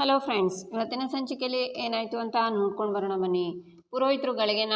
Hello friends ಇವತ್ತಿನ ಸಂಚಿಕೆಯಲ್ಲಿ ಏನಾಯಿತು ಅಂತ ನೋಡ್ಕೊಂಡು ಬರೋಣ ಬನ್ನಿ. ಪುರೋಹಿತರು ಗಳಿಗೆನ?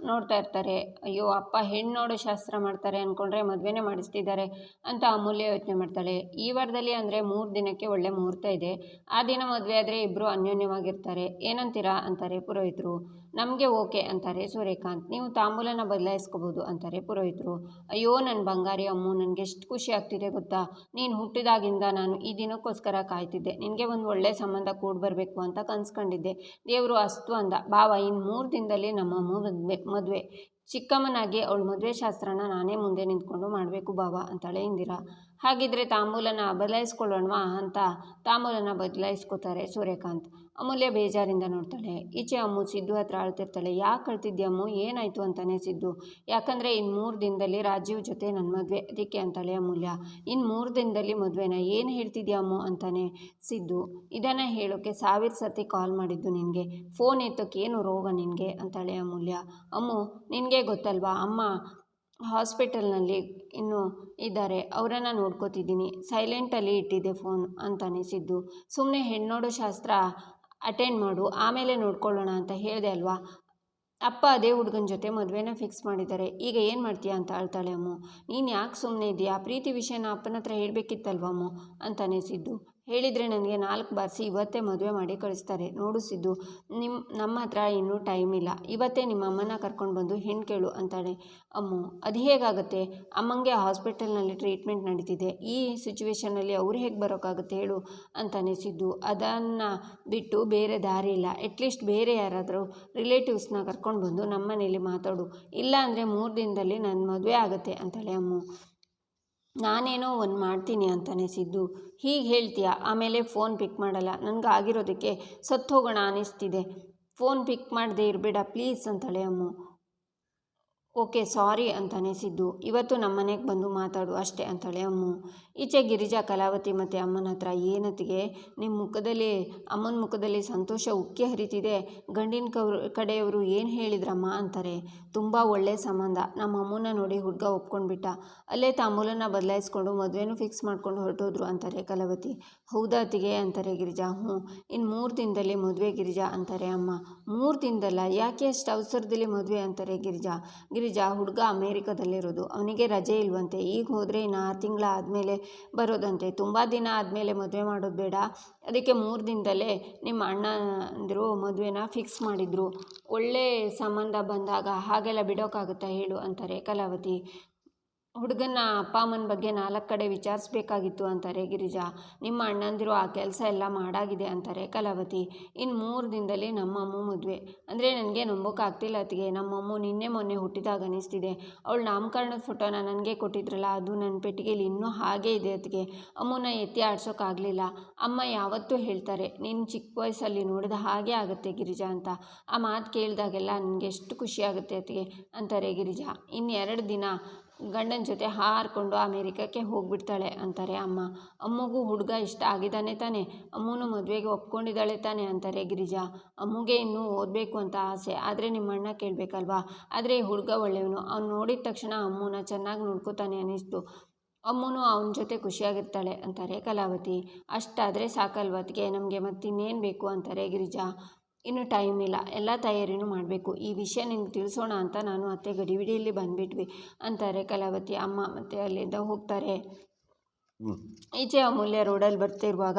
ನೋಡ್ತಾ ಇರ್ತಾರೆ, ಅಯ್ಯೋ, ಅಪ್ಪ ಹೆಣ್ಣು ನೋಡೋ ಶಾಸ್ತ್ರ ಮಾಡ್ತಾರೆ ಅಂದ್ಕೊಂಡ್ರೆ ಮದುವೆನೇ ಮಾಡಿಸ್ತಿದ್ದಾರೆ ಅಂತ ಅಮೂಲ್ಯ ಯೋಚನೆ ಮಾಡ್ತಾಳೆ. ಈ ವಾರದಲ್ಲಿ ಅಂದರೆ ಮೂರು ದಿನಕ್ಕೆ ಒಳ್ಳೆ ಮುಹೂರ್ತ ಇದೆ. ಆ ದಿನ ಮದುವೆ ಆದರೆ ಇಬ್ಬರು ಅನ್ಯೋನ್ಯವಾಗಿರ್ತಾರೆ. ಏನಂತೀರಾ? ಅಂತಾರೆ ಪುರೋಹಿತರು. ನಮಗೆ ಓಕೆ ಅಂತಾರೆ ಸೂರ್ಯಕಾಂತ್. ನೀವು ತಾಂಬೂಲನ ಬದಲಾಯಿಸ್ಕೋಬೋದು ಅಂತಾರೆ ಪುರೋಹಿತರು. ಅಯ್ಯೋ ನನ್ನ ಬಂಗಾರಿ ಅಮ್ಮು, ನನಗೆ ಎಷ್ಟು ಖುಷಿ ಆಗ್ತಿದೆ ಗೊತ್ತಾ? ನೀನು ಹುಟ್ಟಿದಾಗಿಂದ ನಾನು ಈ ದಿನಕ್ಕೋಸ್ಕರ ಕಾಯ್ತಿದ್ದೆ. ನಿನಗೆ ಒಂದು ಒಳ್ಳೆಯ ಸಂಬಂಧ ಕೂಡಿ ಬರಬೇಕು ಅಂತ ಕನ್ಸ್ಕೊಂಡಿದ್ದೆ. ದೇವರು ಅಸ್ತು ಅಂದ. ಬಾವ ಇನ್ನು ಮೂರು ದಿನದಲ್ಲಿ ನಮ್ಮ ಮದುವೆ ಮದುವೆ. ಚಿಕ್ಕಮ್ಮನಾಗಿ ಅವಳು ಮದುವೆ ಶಾಸ್ತ್ರನ ನಾನೇ ಮುಂದೆ ನಿಂತ್ಕೊಂಡು ಮಾಡಬೇಕು ಬಾವ ಅಂತಾಳೆ ಇಂದಿರಾ. ಹಾಗಿದ್ರೆ ತಾಂಬೂಲನ ಬದಲಾಯಿಸ್ಕೊಳ್ಳೋಣವಾ ಅಂತ ತಾಂಬೂಲನ ಬದಲಾಯಿಸ್ಕೋತಾರೆ ಸೂರ್ಯಕಾಂತ್. ಅಮೂಲ್ಯ ಬೇಜಾರಿಂದ ನೋಡ್ತಾಳೆ. ಈಚೆ ಅಮ್ಮು ಸಿದ್ದು ಹತ್ರ ಅಳ್ತಿರ್ತಾಳೆ. ಯಾಕೆ ಅಳ್ತಿದ್ಯ ಅಮ್ಮು? ಏನಾಯಿತು ಅಂತಾನೆ ಸಿದ್ದು. ಯಾಕಂದರೆ ಇನ್ನು ಮೂರು ದಿನದಲ್ಲಿ ರಾಜೀವ್ ಜೊತೆ ನನ್ನ ಮದುವೆ. ಅದಕ್ಕೆ ಅಂತಾಳೆ ಅಮೂಲ್ಯ. ಇನ್ನು ಮೂರು ದಿನದಲ್ಲಿ ಮದುವೆನ ಏನು ಹೇಳ್ತಿದ್ಯಾ ಅಮ್ಮು? ಅಂತಾನೆ ಸಿದ್ದು. ಇದನ್ನು ಹೇಳೋಕ್ಕೆ ಸಾವಿರ ಸತಿ ಕಾಲ್ ಮಾಡಿದ್ದು ನಿನಗೆ. ಫೋನ್ ಏನು ರೋಗ ನಿನಗೆ? ಅಂತಾಳೆ ಅಮೂಲ್ಯ. ಅಮ್ಮು, ನಿನಗೆ ಗೊತ್ತಲ್ವಾ? ಅಮ್ಮ ಹಾಸ್ಪಿಟಲ್ನಲ್ಲಿ ಇನ್ನು ಇದ್ದಾರೆ. ಅವರನ್ನು ನೋಡ್ಕೋತಿದ್ದೀನಿ. ಸೈಲೆಂಟಲ್ಲಿ ಇಟ್ಟಿದ್ದೆ ಫೋನ್, ಅಂತಾನೆ ಸಿದ್ದು. ಸುಮ್ಮನೆ ಹೆಣ್ಣೋಡು ಶಾಸ್ತ್ರ ಅಟೆಂಡ್ ಮಾಡು, ಆಮೇಲೆ ನೋಡ್ಕೊಳ್ಳೋಣ ಅಂತ ಹೇಳಿದೆ ಅಲ್ವಾ? ಅಪ್ಪ ಅದೇ ಹುಡುಗನ ಜೊತೆ ಮದುವೆನ ಫಿಕ್ಸ್ ಮಾಡಿದ್ದಾರೆ. ಈಗ ಏನು ಮಾಡ್ತೀಯಾ ಅಂತ ಅಳ್ತಾಳೆ ಅಮ್ಮು. ನೀನು ಯಾಕೆ ಸುಮ್ಮನೆ ಇದೆಯಾ ಪ್ರೀತಿ ವಿಷಯನ ಅಪ್ಪನ ಹತ್ರ ಹೇಳಬೇಕಿತ್ತಲ್ವ ಅಮ್ಮು? ಅಂತಾನೆ ಸಿದ್ದು. ಹೇಳಿದರೆ ನನಗೆ ನಾಲ್ಕು ಬಾರಿಸಿ ಇವತ್ತೇ ಮದುವೆ ಮಾಡಿ ಕಳಿಸ್ತಾರೆ. ನೋಡು ಸಿದ್ದು ನಿಮ್ಮ ನಮ್ಮ ಹತ್ರ ಇನ್ನೂ ಟೈಮ್ ಇಲ್ಲ. ಇವತ್ತೇ ನಿಮ್ಮ ಅಮ್ಮನ ಕರ್ಕೊಂಡು ಬಂದು ಹೆಣ್ಣು ಕೇಳು ಅಂತಾಳೆ. ಅಮ್ಮು, ಅದು ಹೇಗಾಗುತ್ತೆ? ಅಮ್ಮಂಗೆ ಹಾಸ್ಪಿಟಲ್ನಲ್ಲಿ ಟ್ರೀಟ್ಮೆಂಟ್ ನಡೀತಿದೆ. ಈ ಸಿಚುವೇಶನಲ್ಲಿ ಅವ್ರು ಹೇಗೆ ಬರೋಕ್ಕಾಗುತ್ತೆ ಹೇಳು ಅಂತಾನೆ ಸಿದ್ದು. ಅದನ್ನು ಬಿಟ್ಟು ಬೇರೆ ದಾರಿ ಇಲ್ಲ. ಅಟ್ಲೀಸ್ಟ್ ಬೇರೆ ಯಾರಾದರೂ ರಿಲೇಟಿವ್ಸ್ನ ಕರ್ಕೊಂಡು ಬಂದು ನಮ್ಮ ಮನೇಲಿ ಮಾತಾಡು. ಇಲ್ಲ ಅಂದರೆ ಮೂರು ದಿನದಲ್ಲಿ ನನ್ನ ಮದುವೆ ಆಗುತ್ತೆ ಅಂತಾಳೆ ಅಮ್ಮು. ನಾನೇನೋ ಒಂದು ಮಾಡ್ತೀನಿ ಅಂತಾನೆ ಸಿದ್ದು. ಹೀಗೆ ಹೇಳ್ತೀಯ? ಆಮೇಲೆ ಫೋನ್ ಪಿಕ್ ಮಾಡಲ್ಲ. ನನಗೆ ಆಗಿರೋದಕ್ಕೆ ಸತ್ತು ಹೋಗೋಣ ಅನ್ನಿಸ್ತಿದೆ ಫೋನ್ ಪಿಕ್ ಮಾಡದೆ ಇರಬೇಡ ಪ್ಲೀಸ್ ಅಂತಾಳೆ ಅಮ್ಮು. ಓಕೆ, ಸಾರಿ ಅಂತಾನೆ ಸಿದ್ದು. ಇವತ್ತು ನಮ್ಮ ಮನೆಗೆ ಬಂದು ಮಾತಾಡು ಅಷ್ಟೇ ಅಂತಾಳೆ ಅಮ್ಮು. ಈಚೆ ಗಿರಿಜಾ, ಕಲಾವತಿ ಮತ್ತು ಅಮ್ಮನ ಹತ್ರ ಏನತ್ತಿಗೆ? ನಿಮ್ಮ ಮುಖದಲ್ಲಿ, ಅಮ್ಮನ ಮುಖದಲ್ಲಿ ಸಂತೋಷ ಉಕ್ಕಿ ಹರಿತಿದೆ. ಗಂಡಿನ ಕವ್ರು, ಕಡೆಯವರು ಏನು ಹೇಳಿದ್ರಮ್ಮ ಅಂತಾರೆ. ತುಂಬ ಒಳ್ಳೆಯ ಸಂಬಂಧ. ನಮ್ಮ ಅಮ್ಮನ ನೋಡಿ ಹುಡುಗ ಒಪ್ಕೊಂಡ್ಬಿಟ್ಟ. ಅಲ್ಲೇ ತಾಂಬೂಲನ ಬದಲಾಯಿಸ್ಕೊಂಡು ಮದುವೆನೂ ಫಿಕ್ಸ್ ಮಾಡ್ಕೊಂಡು ಹೊರಟೋದ್ರು ಅಂತಾರೆ ಕಲಾವತಿ. ಹೌದಾ ಅಂತಾರೆ ಗಿರಿಜಾ. ಹ್ಞೂ. ಇನ್ನು ಮೂರು ದಿನದಲ್ಲಿ ಮದುವೆ ಗಿರಿಜಾ ಅಂತಾರೆ ಅಮ್ಮ. ಮೂರು ದಿನದಲ್ಲ ಯಾಕೆ ಅಷ್ಟು ಅವಸರದಲ್ಲಿ ಮದುವೆ ಅಂತಾರೆ ಗಿರಿಜಾ ಗಿರಿಜಾ ಹುಡುಗ ಅಮೇರಿಕದಲ್ಲಿರೋದು. ಅವನಿಗೆ ರಜೆ ಇಲ್ವಂತೆ. ಈಗ ಹೋದರೆ ಇನ್ನು ಆರು ತಿಂಗಳ ಆದಮೇಲೆ ಬರೋದಂತೆ. ತುಂಬ ದಿನ ಆದಮೇಲೆ ಮದುವೆ ಮಾಡೋದು ಬೇಡ. ಅದಕ್ಕೆ ಮೂರು ದಿನದಲ್ಲೇ ನಿಮ್ಮ ಅಣ್ಣ ಅಂದರು ಮದುವೆನ ಫಿಕ್ಸ್ ಮಾಡಿದರು. ಒಳ್ಳೆ ಸಂಬಂಧ ಬಂದಾಗ ಹಾಗೆಲ್ಲ ಬಿಡೋಕ್ಕಾಗುತ್ತಾ ಹೇಳು ಅಂತಾರೆ ಕಲಾವತಿ. ಹುಡುಗನ ಅಪ್ಪ ಅಮ್ಮನ ಬಗ್ಗೆ ನಾಲ್ಕು ಕಡೆ ವಿಚಾರಿಸ್ಬೇಕಾಗಿತ್ತು ಅಂತಾರೆ, ಗಿರಿಜಾ. ನಿಮ್ಮ ಅಣ್ಣಂದಿರು ಆ ಕೆಲಸ ಎಲ್ಲ ಮಾಡಾಗಿದೆ ಅಂತಾರೆ ಕಲಾವತಿ. ಇನ್ನು ಮೂರು ದಿನದಲ್ಲಿ ನಮ್ಮಮ್ಮ ಮದುವೆ. ಅಂದರೆ ನನಗೆ ನಂಬೋಕ್ಕಾಗ್ತಿಲ್ಲ ಅತ್ತಿಗೆ. ನಮ್ಮಮ್ಮ ನಿನ್ನೆ ಮೊನ್ನೆ ಹುಟ್ಟಿದಾಗ ಅನಿಸ್ತಿದೆ. ಅವಳು ನಾಮಕರಣದ ಫೋಟೋನ ನನಗೆ ಕೊಟ್ಟಿದ್ರಲ್ಲ, ಅದು ನನ್ನ ಪೆಟ್ಟಿಗೆಯಲ್ಲಿ ಇನ್ನೂ ಹಾಗೇ ಇದೆ ಅತ್ತಿಗೆ. ಅಮ್ಮನ ಎತ್ತಿ ಆಡ್ಸೋಕ್ಕಾಗಲಿಲ್ಲ ಅಮ್ಮ ಯಾವತ್ತೂ ಹೇಳ್ತಾರೆ, ನೀನು ಚಿಕ್ಕ ವಯಸ್ಸಲ್ಲಿ ನೋಡಿದ ಹಾಗೆ ಆಗುತ್ತೆ ಗಿರಿಜಾ ಅಂತ. ಆ ಮಾತು ಕೇಳಿದಾಗೆಲ್ಲ ನನಗೆ ಎಷ್ಟು ಖುಷಿಯಾಗುತ್ತೆ ಅತ್ತಿಗೆ, ಅಂತಾರೆ ಗಿರಿಜಾ. ಇನ್ನೆರಡು ದಿನ ಗಂಡನ ಜೊತೆ ಹಾರಿಕೊಂಡು ಅಮೇರಿಕಕ್ಕೆ ಹೋಗ್ಬಿಡ್ತಾಳೆ ಅಂತಾರೆ ಅಮ್ಮ. ಅಮ್ಮಗೂ ಹುಡುಗ ಇಷ್ಟ ಆಗಿದ್ದಾನೆ ತಾನೆ. ಅಮ್ಮನೂ ಮದುವೆಗೆ ಒಪ್ಕೊಂಡಿದ್ದಾಳೆ ತಾನೆ ಅಂತಾರೆ ಗಿರಿಜಾ. ಅಮ್ಮಗೆ ಇನ್ನೂ ಓದಬೇಕು ಅಂತ ಆಸೆ. ಆದರೆ ನಿಮ್ಮ ಅಣ್ಣ ಕೇಳಬೇಕಲ್ವಾ? ಆದರೆ ಈ ಹುಡುಗ ಒಳ್ಳೆಯವನು. ಅವ್ನು ನೋಡಿದ ತಕ್ಷಣ ಅಮ್ಮನ ಚೆನ್ನಾಗಿ ನೋಡ್ಕೋತಾನೆ ಅನ್ನಿಸ್ತು. ಅಮ್ಮನೂ ಅವನ ಜೊತೆ ಖುಷಿಯಾಗಿರ್ತಾಳೆ ಅಂತಾರೆ ಕಲಾವತಿ. ಅಷ್ಟಾದರೆ ಸಾಕಲ್ವತ್ಗೆ? ನಮಗೆ ಮತ್ತಿನ್ನೇನು ಬೇಕು? ಅಂತಾರೆ ಗಿರಿಜಾ. ಇನ್ನು ಟೈಮ್ ಇಲ್ಲ. ಎಲ್ಲ ತಯಾರಿನೂ ಮಾಡಬೇಕು. ಈ ವಿಷಯ ನಿಮ್ಗೆ ತಿಳಿಸೋಣ ಅಂತ ನಾನು ಅತ್ತೆ ಗಡಿಬಿಡಿಯಲ್ಲಿ ಬಂದುಬಿಟ್ವಿ ಅಂತಾರೆ ಕಲಾವತಿ. ಅಮ್ಮ ಮತ್ತು ಅಲ್ಲಿಂದ ಹೋಗ್ತಾರೆ. ಈಚೆ ಅಮೂಲ್ಯ ರೋಡಲ್ಲಿ ಬರ್ತಿರುವಾಗ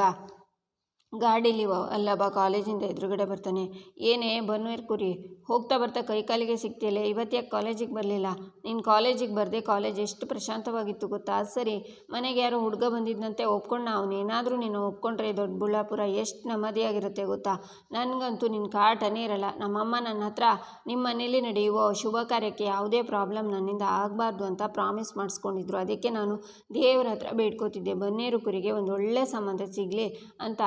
ಗಾಡೀಲಿ ಅಲ್ಲಬ್ಬ ಕಾಲೇಜಿಂದ ಎದುರುಗಡೆ ಬರ್ತಾನೆ. ಏನೇ ಬನ್ನೂರು ಕುರಿ. ಹೋಗ್ತಾ ಬರ್ತಾ ಕೈಕಾಲಿಗೆ ಸಿಗ್ತಿಲ್ಲ, ಇವತ್ತು ಕಾಲೇಜಿಗೆ ಬರಲಿಲ್ಲ? ನೀನು ಕಾಲೇಜಿಗೆ ಬರದೆ ಕಾಲೇಜ್ ಎಷ್ಟು ಪ್ರಶಾಂತವಾಗಿತ್ತು ಗೊತ್ತಾ? ಸರಿ, ಮನೆಗೆ ಯಾರೋ ಹುಡುಗ ಬಂದಿದ್ದಂತೆ ಒಪ್ಕೊಂಡ ಅವನೇನಾದರೂ ನೀನು ಒಪ್ಕೊಂಡ್ರೆ ದೊಡ್ಡ ಬುಳ್ಳಾಪುರ ಎಷ್ಟು ನೆಮ್ಮದಿಯಾಗಿರುತ್ತೆ ಗೊತ್ತಾ? ನನಗಂತೂ ನಿನ್ನ ಕಾಟನೇ ಇರಲ್ಲ. ನಮ್ಮಮ್ಮ ನನ್ನ ಹತ್ರ ನಿಮ್ಮ ಮನೇಲಿ ನಡೆಯುವ ಶುಭ ಕಾರ್ಯಕ್ಕೆ ಯಾವುದೇ ಪ್ರಾಬ್ಲಮ್ ನನ್ನಿಂದ ಆಗಬಾರ್ದು ಅಂತ ಪ್ರಾಮಿಸ್ ಮಾಡಿಸ್ಕೊಂಡಿದ್ರು. ಅದಕ್ಕೆ ನಾನು ದೇವರ ಹತ್ರ ಬೇಡ್ಕೋತಿದ್ದೆ. ಬನ್ನೇರು ಕುರಿಗೆ ಒಂದು ಒಳ್ಳೆಯ ಸಂಬಂಧ ಸಿಗಲಿ ಅಂತ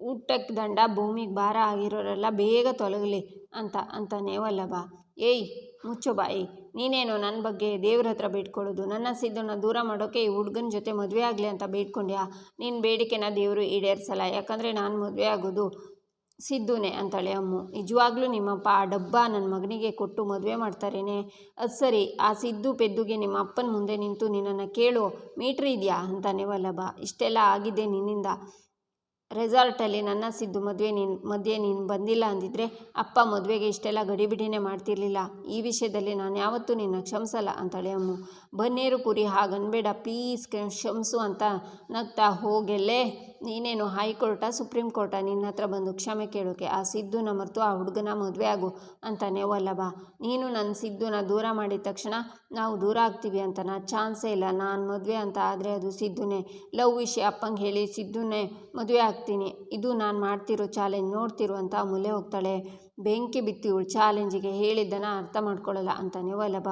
ಊಟಕ್ಕೆ ದಂಡ, ಭೂಮಿಗೆ ಭಾರ ಆಗಿರೋರೆಲ್ಲ ಬೇಗ ತೊಲಗಲಿ ಅಂತ, ಅಂತಾನೆ ವಲ್ಲಭ. ಏಯ್, ಮುಚ್ಚು ಬಾಯಿ. ನೀನೇನು ನನ್ನ ಬಗ್ಗೆ ದೇವ್ರ ಹತ್ರ ಬೇಡ್ಕೊಳ್ಳೋದು? ನನ್ನ ಸಿದ್ಧನ ದೂರ ಮಾಡೋಕ್ಕೆ ಈ ಹುಡುಗನ ಜೊತೆ ಮದುವೆ ಆಗಲಿ ಅಂತ ಬೇಡ್ಕೊಂಡ್ಯಾ? ನಿನ್ನ ಬೇಡಿಕೆನ ದೇವರು ಈಡೇರಿಸಲ್ಲ, ಯಾಕಂದರೆ ನಾನು ಮದುವೆ ಆಗೋದು ಸಿದ್ದುನೇ ಅಂತಾಳೆ ಅಮ್ಮು. ನಿಜವಾಗ್ಲೂ ನಿಮ್ಮಪ್ಪ ಆ ಡಬ್ಬ ನನ್ನ ಮಗನಿಗೆ ಕೊಟ್ಟು ಮದುವೆ ಮಾಡ್ತಾರೇನೆ? ಅದು ಸರಿ, ಆ ಸಿದ್ದು ಪೆದ್ದುಗೆ ನಿಮ್ಮ ಅಪ್ಪನ ಮುಂದೆ ನಿಂತು ನಿನ್ನನ್ನು ಕೇಳು ಮೀಟ್ರ್ ಇದೆಯಾ? ಅಂತಾನೆ ವಲ್ಲಭ. ಇಷ್ಟೆಲ್ಲ ಆಗಿದೆ ನಿನ್ನಿಂದ. ರೆಸಾರ್ಟಲ್ಲಿ ನನ್ನ ಸಿದ್ದು ಮದುವೆ ನೀನು ಮದುವೆ ನೀನು ಬಂದಿಲ್ಲ ಅಂದಿದ್ರೆ ಅಪ್ಪ ಮದುವೆಗೆ ಇಷ್ಟೆಲ್ಲ ಗಡಿಬಿಡಿನೇ ಮಾಡ್ತಿರ್ಲಿಲ್ಲ. ಈ ವಿಷಯದಲ್ಲಿ ನಾನು ಯಾವತ್ತೂ ನಿನ್ನ ಕ್ಷಮಿಸಲ್ಲ ಅಂತಾಳೆ ಅಮ್ಮು. ಬನ್ನೇರು ಪುರಿ ಹಾಗನ್ಬೇಡ ಪ್ಲೀಸ್ ಕ್ಷಮಿಸು ಅಂತ ನಗ್ತಾ ಹೋಗೆಲ್ಲೇ ನೀನೇನು ಹೈಕೋರ್ಟಾ ಸುಪ್ರೀಂ ಕೋರ್ಟಾ ನಿನ್ನ ಹತ್ರ ಬಂದು ಕ್ಷಮೆ ಕೇಳೋಕೆ? ಆ ಸಿದ್ದುನ ಮರೆತು ಆ ಹುಡುಗನ ಮದುವೆ ಆಗು ಅಂತಾನೆ ವಲ್ಲಭ. ನೀನು ನನ್ನ ಸಿದ್ದುನ ದೂರ ಮಾಡಿದ ತಕ್ಷಣ ನಾವು ದೂರ ಆಗ್ತೀವಿ ಅಂತ ನಾ ಚಾನ್ಸೇ ಇಲ್ಲ. ನಾನು ಮದುವೆ ಅಂತ ಆದರೆ ಅದು ಸಿದ್ದುನೇ ಲವ್ ವಿಷಯ ಅಪ್ಪಂಗೆ ಹೇಳಿ ಸಿದ್ದುನೇ ಮದುವೆ ಆಗ್ತೀನಿ. ಇದು ನಾನು ಮಾಡ್ತಿರೋ ಚಾಲೆಂಜ್ ನೋಡ್ತಿರು ಅಂತ ಮುಲೆ ಹೋಗ್ತಾಳೆ. ಬೆಂಕಿ ಬಿತ್ತಿ ಚಾಲೆಂಜಿಗೆ ಹೇಳಿದ್ದನ್ನು ಅರ್ಥ ಮಾಡ್ಕೊಳ್ಳಲ್ಲ ಅಂತಾನೆ ವಲ್ಲಭ.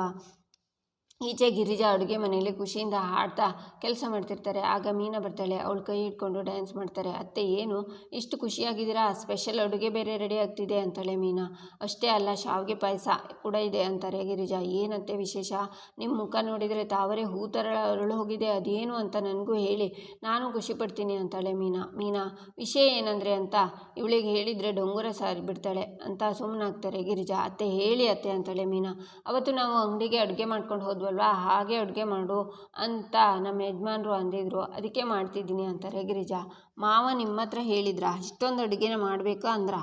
ಈಚೆ ಗಿರಿಜಾ ಅಡುಗೆ ಮನೆಯಲ್ಲಿ ಖುಷಿಯಿಂದ ಹಾಡ್ತಾ ಕೆಲಸ ಮಾಡ್ತಿರ್ತಾರೆ. ಆಗ ಮೀನಾ ಬರ್ತಾಳೆ. ಅವಳು ಕೈ ಹಿಡ್ಕೊಂಡು ಡ್ಯಾನ್ಸ್ ಮಾಡ್ತಾರೆ. ಅತ್ತೆ, ಏನು? ಇಷ್ಟು ಖುಷಿಯಾಗಿದ್ದೀರಾ? ಸ್ಪೆಷಲ್ ಅಡುಗೆ ಬೇರೆ ರೆಡಿ ಆಗ್ತಿದೆ, ಅಂತಾಳೆ ಮೀನಾ. ಅಷ್ಟೇ ಅಲ್ಲ, ಶಾವಿಗೆ ಪಾಯಸ ಕೂಡ ಇದೆ, ಅಂತಾರೆ ಗಿರಿಜಾ. ಏನಂತೆ ವಿಶೇಷ? ನಿಮ್ಮ ಮುಖ ನೋಡಿದರೆ ತಾವರೆ ಹೂ ಥರ ಅರಳು ಹೋಗಿದೆ. ಅದೇನು ಅಂತ ನನಗೂ ಹೇಳಿ. ನಾನು ಖುಷಿ ಪಡ್ತೀನಿ ಅಂತಾಳೆ ಮೀನಾ. ಮೀನಾ, ವಿಷಯ ಏನಂದರೆ ಅಂತ ಇವಳಿಗೆ ಹೇಳಿದರೆ ಡೊಂಗುರ ಸಾರಿ ಬಿಡ್ತಾಳೆ, ಅಂತ ಸುಮ್ಮನಾಗ್ತಾರೆ ಗಿರಿಜಾ. ಅತ್ತೆ, ಹೇಳಿ ಅತ್ತೆ, ಅಂತಾಳೆ ಮೀನಾ. ಅವತ್ತು ನಾವು ಅಂಗಡಿಗೆ ಅಡುಗೆ ಮಾಡ್ಕೊಂಡು ಹೋದ್ವಲ್ವಾ ಹಾಗೆ ಅಡುಗೆ ಮಾಡು ಅಂತ ನಮ್ಮ ಯಜಮಾನ್ರು ಅಂದಿದ್ರು. ಅದಕ್ಕೆ ಮಾಡ್ತಿದ್ದೀನಿ ಅಂತಾರೆ ಗಿರಿಜಾ. ಮಾವ ನಿಮ್ಮ ಹತ್ರ ಹೇಳಿದ್ರಾ? ಇಷ್ಟೊಂದು ಅಡುಗೆನ ಮಾಡಬೇಕು ಅಂದ್ರ?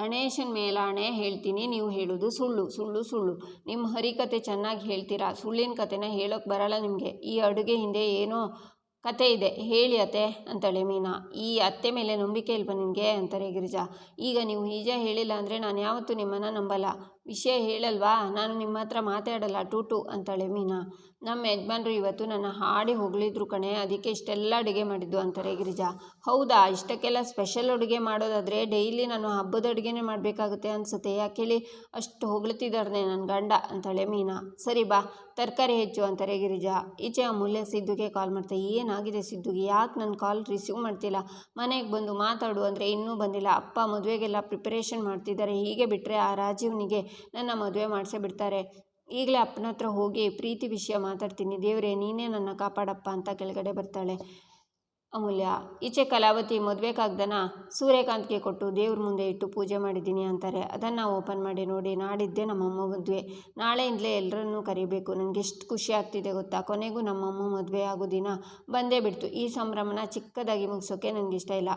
ಗಣೇಶನ ಮೇಲಾಣೆ ಹೇಳ್ತೀನಿ, ನೀವು ಹೇಳೋದು ಸುಳ್ಳು ಸುಳ್ಳು ಸುಳ್ಳು. ನಿಮ್ಮ ಹರಿಕತೆ ಚೆನ್ನಾಗಿ ಹೇಳ್ತೀರಾ? ಸುಳ್ಳಿನ ಕತೆನ ಹೇಳೋಕೆ ಬರಲ್ಲ ನಿಮಗೆ. ಈ ಅಡುಗೆ ಹಿಂದೆ ಏನೋ ಕತೆ ಇದೆ. ಹೇಳಿ ಅತ್ತೆ ಅಂತಾಳೆ ಮೀನಾ. ಈ ಅತ್ತೆ ಮೇಲೆ ನಂಬಿಕೆ ಇಲ್ವ ನಿಮಗೆ ಅಂತಾರೆ ಗಿರಿಜಾ. ಈಗ ನೀವು ನಿಜ ಹೇಳಿಲ್ಲ ಅಂದರೆ ನಾನು ಯಾವತ್ತೂ ನಿಮ್ಮನ್ನು ನಂಬಲ್ಲ. ವಿಷಯ ಹೇಳಲ್ವಾ? ನಾನು ನಿಮ್ಮ ಹತ್ರ ಮಾತಾಡಲ್ಲ, ಟೂಟು, ಅಂತಾಳೆ ಮೀನಾ. ನಮ್ಮ ಯಜಮಾನ್ರು ಇವತ್ತು ನನ್ನ ಹಾಡಿ ಹೊಗಳಿದ್ರು ಕಣೆ, ಅದಕ್ಕೆ ಇಷ್ಟೆಲ್ಲ ಅಡುಗೆ ಮಾಡಿದ್ದು, ಅಂತಾರೆ ಗಿರಿಜಾ. ಹೌದಾ? ಇಷ್ಟಕ್ಕೆಲ್ಲ ಸ್ಪೆಷಲ್ ಅಡುಗೆ ಮಾಡೋದಾದರೆ ಡೈಲಿ ನಾನು ಹಬ್ಬದ ಅಡುಗೆನೇ ಮಾಡಬೇಕಾಗುತ್ತೆ ಅನಿಸುತ್ತೆ. ಯಾಕೇಳಿ ಅಷ್ಟು ಹೊಗಳುತ್ತಿದ್ದಾರೆ ನನ್ನ ಗಂಡ, ಅಂತಾಳೆ ಮೀನಾ. ಸರಿ ಬಾ, ತರಕಾರಿ ಹೆಚ್ಚು, ಅಂತಾರೆ ಗಿರಿಜಾ. ಈಚೆ ಅಮೂಲ್ಯ ಸಿದ್ದುಗೆ ಕಾಲ್ ಮಾಡ್ತಾರೆ ಏನಾಗಿದೆ ಸಿದ್ದುಗೆ? ಯಾಕೆ ನನ್ನ ಕಾಲ್ ರಿಸೀವ್ ಮಾಡ್ತಿಲ್ಲ? ಮನೆಗೆ ಬಂದು ಮಾತಾಡು, ಅಂದರೆ ಇನ್ನೂ ಬಂದಿಲ್ಲ. ಅಪ್ಪ ಮದುವೆಗೆಲ್ಲ ಪ್ರಿಪರೇಷನ್ ಮಾಡ್ತಿದ್ದಾರೆ. ಹೀಗೆ ಬಿಟ್ಟರೆ ಆ ರಾಜೀವ್ನಿಗೆ ನನ್ನ ಮದುವೆ ಮಾಡಿಸೇ ಬಿಡ್ತಾರೆ. ಈಗಲೇ ಅಪ್ಪನ ಹತ್ರ ಹೋಗಿ ಪ್ರೀತಿ ವಿಷಯ ಮಾತಾಡ್ತೀನಿ. ದೇವರೇ, ನೀನೇ ನನ್ನ ಕಾಪಾಡಪ್ಪ ಅಂತ ಕೆಳಗಡೆ ಬರ್ತಾಳೆ. ಅಮೂಲ್ಯ, ಈಚೆ ಕಲಾವತಿ ಮದುವೆ ಕಾಗ್ದನ? ಸೂರ್ಯಕಾಂತ್ಗೆ ಕೊಟ್ಟು ದೇವ್ರ ಮುಂದೆ ಇಟ್ಟು ಪೂಜೆ ಮಾಡಿದ್ದೀನಿ ಅಂತಾರೆ. ಅದನ್ನು ಓಪನ್ ಮಾಡಿ ನೋಡಿ ನಾಡಿದ್ದೆ ನಮ್ಮಮ್ಮ ಮದುವೆ. ನಾಳೆಯಿಂದಲೇ ಎಲ್ಲರನ್ನೂ ಕರಿಬೇಕು. ನನಗೆ ಎಷ್ಟು ಖುಷಿ ಆಗ್ತಿದೆ ಗೊತ್ತಾ? ಕೊನೆಗೂ ನಮ್ಮಮ್ಮ ಮದುವೆ ಆಗೋ ದಿನ ಬಂದೇ ಬಿಡ್ತು. ಈ ಸಂಭ್ರಮನ ಚಿಕ್ಕದಾಗಿ ಮುಗಿಸೋಕೆ ನನಗಿಷ್ಟ ಇಲ್ಲ.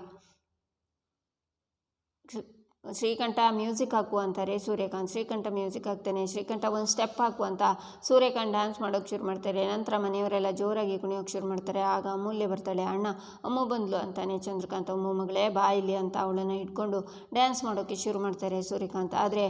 ಶ್ರೀಕಂಠ ಮ್ಯೂಸಿಕ್ ಹಾಕು ಅಂತಾರೆ ಸೂರ್ಯಕಾಂತ್. ಶ್ರೀಕಂಠ ಮ್ಯೂಸಿಕ್ ಹಾಕ್ತಾನೆ, ಶ್ರೀಕಂಠ ಒಂದು ಸ್ಟೆಪ್ ಹಾಕು ಅಂತ ಸೂರ್ಯಕಾಂತ್ ಡ್ಯಾನ್ಸ್ ಮಾಡೋಕ್ಕೆ ಶುರು ಮಾಡ್ತಾರೆ. ನಂತರ ಮನೆಯವರೆಲ್ಲ ಜೋರಾಗಿ ಕುಣಿಯೋಕ್ಕೆ ಶುರು ಮಾಡ್ತಾರೆ. ಆಗ ಅಮೂಲ್ಯ ಬರ್ತಾಳೆ, ಅಣ್ಣ, ಅಮ್ಮ ಬಂದ್ಲು ಅಂತಾನೆ ಚಂದ್ರಕಾಂತ್, ಅಮ್ಮ ಮಗಳೇ, ಬಾ ಇಲ್ಲಿ ಅಂತ ಅವಳನ್ನು ಇಟ್ಕೊಂಡು ಡ್ಯಾನ್ಸ್ ಮಾಡೋಕ್ಕೆ ಶುರು ಮಾಡ್ತಾರೆ ಸೂರ್ಯಕಾಂತ್. ಆದರೆ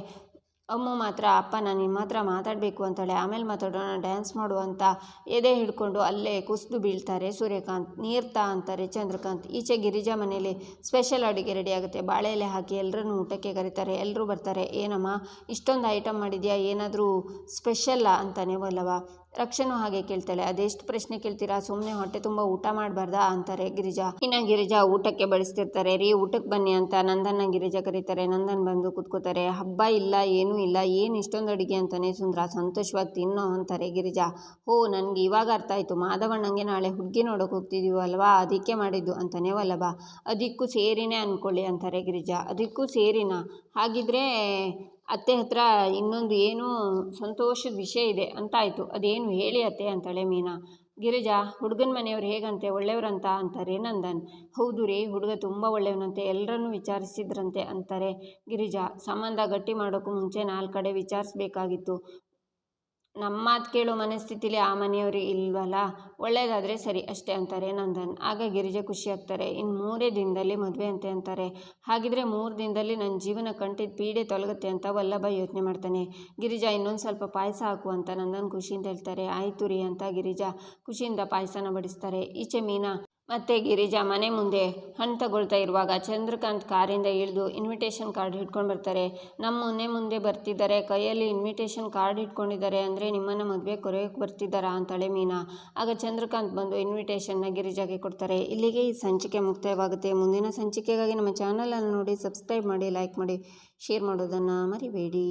ಅಮ್ಮ ಮಾತ್ರ ಅಪ್ಪ ನಾನು ನಿಮ್ಮ ಹತ್ರ ಮಾತಾಡಬೇಕು ಅಂತಾಳೆ. ಆಮೇಲೆ ಮಾತಾಡೋಣ ಡ್ಯಾನ್ಸ್ ಮಾಡು ಅಂತ ಎದೆ ಹಿಡ್ಕೊಂಡು ಅಲ್ಲೇ ಕುಸಿದು ಬೀಳ್ತಾರೆ. ಸೂರ್ಯಕಾಂತ್, ನೀರ್ತಾ ಅಂತಾರೆ ಚಂದ್ರಕಾಂತ್ ಈಚೆ ಗಿರಿಜಾ ಮನೇಲಿ ಸ್ಪೆಷಲ್ ಅಡುಗೆ ರೆಡಿ ಆಗುತ್ತೆ. ಬಾಳೆ ಹಾಕಿ ಎಲ್ಲರನ್ನು ಊಟಕ್ಕೆ ಕರೀತಾರೆ. ಎಲ್ಲರೂ ಬರ್ತಾರೆ. ಏನಮ್ಮ, ಇಷ್ಟೊಂದು ಐಟಮ್ ಮಾಡಿದ್ಯಾ? ಏನಾದರೂ ಸ್ಪೆಷಲ್ಲಾ ಅಂತಾನೆ ವಲ್ಲವ ರಕ್ಷಣು ಹಾಗೆ ಕೇಳ್ತಾಳೆ. ಅದೆಷ್ಟು ಪ್ರಶ್ನೆ ಕೇಳ್ತೀರಾ? ಸುಮ್ಮನೆ ಹೊಟ್ಟೆ ತುಂಬ ಊಟ ಮಾಡಬಾರ್ದಾ? ಅಂತಾರೆ ಗಿರಿಜಾ. ಇನ್ನ ಗಿರಿಜಾ ಊಟಕ್ಕೆ ಬಳಸ್ತಿರ್ತಾರೆ. ರೀ, ಊಟಕ್ಕೆ ಬನ್ನಿ ಅಂತ ನಂದನ್ನ ಗಿರಿಜಾ ಕರೀತಾರೆ. ನಂದನ್ ಬಂದು ಕೂತ್ಕೋತಾರೆ. ಹಬ್ಬ ಇಲ್ಲ, ಏನೂ ಇಲ್ಲ, ಏನು ಇಷ್ಟೊಂದು ಅಡುಗೆ ಅಂತಾನೆ ಸುಂದರ ಸಂತೋಷವಾಗಿ ತಿನ್ನೋ ಅಂತಾರೆ ಗಿರಿಜಾ. ಓ ನನಗೆ ಇವಾಗ ಅರ್ಥ ಆಯಿತು. ಮಾಧವಣ್ಣಂಗೆ ನಾಳೆ ಹುಡುಗಿ ನೋಡೋಕೆ ಹೋಗ್ತಿದ್ದೀವಲ್ವಾ ಅದಕ್ಕೆ ಮಾಡಿದ್ದು ಅಂತಾನೆ ವಲ್ಲಭ. ಅದಕ್ಕೂ ಸೇರಿನೇ ಅಂದ್ಕೊಳ್ಳಿ ಅಂತಾರೆ ಗಿರಿಜಾ. ಅದಕ್ಕೂ ಸೇರಿನಾ? ಹಾಗಿದ್ರೆ ಅತ್ತೆ ಹತ್ರ ಇನ್ನೊಂದು ಏನೋ ಸಂತೋಷದ ವಿಷಯ ಇದೆ ಅಂತಾಯಿತು. ಅದೇನು ಹೇಳಿ ಅತ್ತೆ ಅಂತಾಳೆ ಮೀನಾ. ಗಿರಿಜಾ, ಹುಡುಗನ ಮನೆಯವ್ರು ಹೇಗಂತೆ? ಒಳ್ಳೆಯವರಂತ ಅಂತಾರೆ ನಂದನ್. ಹೌದು ರೀ, ಹುಡುಗ ತುಂಬ ಒಳ್ಳೆಯವನಂತೆ. ಎಲ್ಲರನ್ನೂ ವಿಚಾರಿಸಿದ್ರಂತೆ ಅಂತಾರೆ ಗಿರಿಜಾ. ಸಂಬಂಧ ಗಟ್ಟಿ ಮಾಡೋಕ್ಕೂ ಮುಂಚೆ ನಾಲ್ಕು ಕಡೆ ವಿಚಾರಿಸ್ಬೇಕಾಗಿತ್ತು. ನಮ್ಮ ಮಾತು ಕೇಳೋ ಮನಸ್ಥಿತಿಲಿ ಆ ಮನೆಯವರು ಇಲ್ವಲ್ಲ? ಒಳ್ಳೆಯದಾದರೆ ಸರಿ, ಅಷ್ಟೇ ಅಂತಾರೆ ನಂದನ್. ಆಗ ಗಿರಿಜೆ ಖುಷಿ ಆಗ್ತಾರೆ. ಇನ್ನು ಮೂರೇ ದಿನದಲ್ಲಿ ಮದುವೆ ಅಂತೆ ಅಂತಾರೆ. ಹಾಗಿದ್ರೆ ಮೂರು ದಿನದಲ್ಲಿ ನನ್ನ ಜೀವನ ಕಂಟಿದ್ದ ಪೀಡೆ ತೊಲಗುತ್ತೆ ಅಂತ ವಲ್ಲಭ ಯೋಚನೆ ಮಾಡ್ತಾನೆ. ಗಿರಿಜಾ, ಇನ್ನೊಂದು ಸ್ವಲ್ಪ ಪಾಯಸ ಹಾಕು ಅಂತ ನಂದನ್ ಖುಷಿಯಿಂದ ಹೇಳ್ತಾರೆ. ಆಯ್ತು ರೀ ಅಂತ ಗಿರಿಜಾ ಖುಷಿಯಿಂದ ಪಾಯಸನ ಬಡಿಸ್ತಾರೆ. ಈಚೆ ಮೀನಾ ಮತ್ತು ಗಿರಿಜಾ ಮನೆ ಮುಂದೆ ಹಣ್ಣು ತಗೊಳ್ತಾ ಇರುವಾಗ ಚಂದ್ರಕಾಂತ್ ಕಾರಿಂದ ಇಳಿದು ಇನ್ವಿಟೇಷನ್ ಕಾರ್ಡ್ ಹಿಡ್ಕೊಂಡು ಬರ್ತಾರೆ. ನಮ್ಮ ಮನೆ ಮುಂದೆ ಬರ್ತಿದ್ದಾರೆ. ಕೈಯಲ್ಲಿ ಇನ್ವಿಟೇಷನ್ ಕಾರ್ಡ್ ಇಟ್ಕೊಂಡಿದ್ದಾರೆ ಅಂದರೆ ನಿಮ್ಮನ್ನು ಮದುವೆ ಕೊರೆಯೋಕ್ಕೆ ಬರ್ತಿದ್ದಾರಾ ಅಂತಳೆ ಮೀನಾ. ಆಗ ಚಂದ್ರಕಾಂತ್ ಬಂದು ಇನ್ವಿಟೇಷನ್ನ ಗಿರಿಜಾಗೆ ಕೊಡ್ತಾರೆ. ಇಲ್ಲಿಗೆ ಈ ಸಂಚಿಕೆ ಮುಕ್ತಾಯವಾಗುತ್ತೆ. ಮುಂದಿನ ಸಂಚಿಕೆಗಾಗಿ ನಮ್ಮ ಚಾನಲನ್ನು ನೋಡಿ ಸಬ್ಸ್ಕ್ರೈಬ್ ಮಾಡಿ ಲೈಕ್ ಮಾಡಿ ಶೇರ್ ಮಾಡೋದನ್ನು ಮರಿಬೇಡಿ.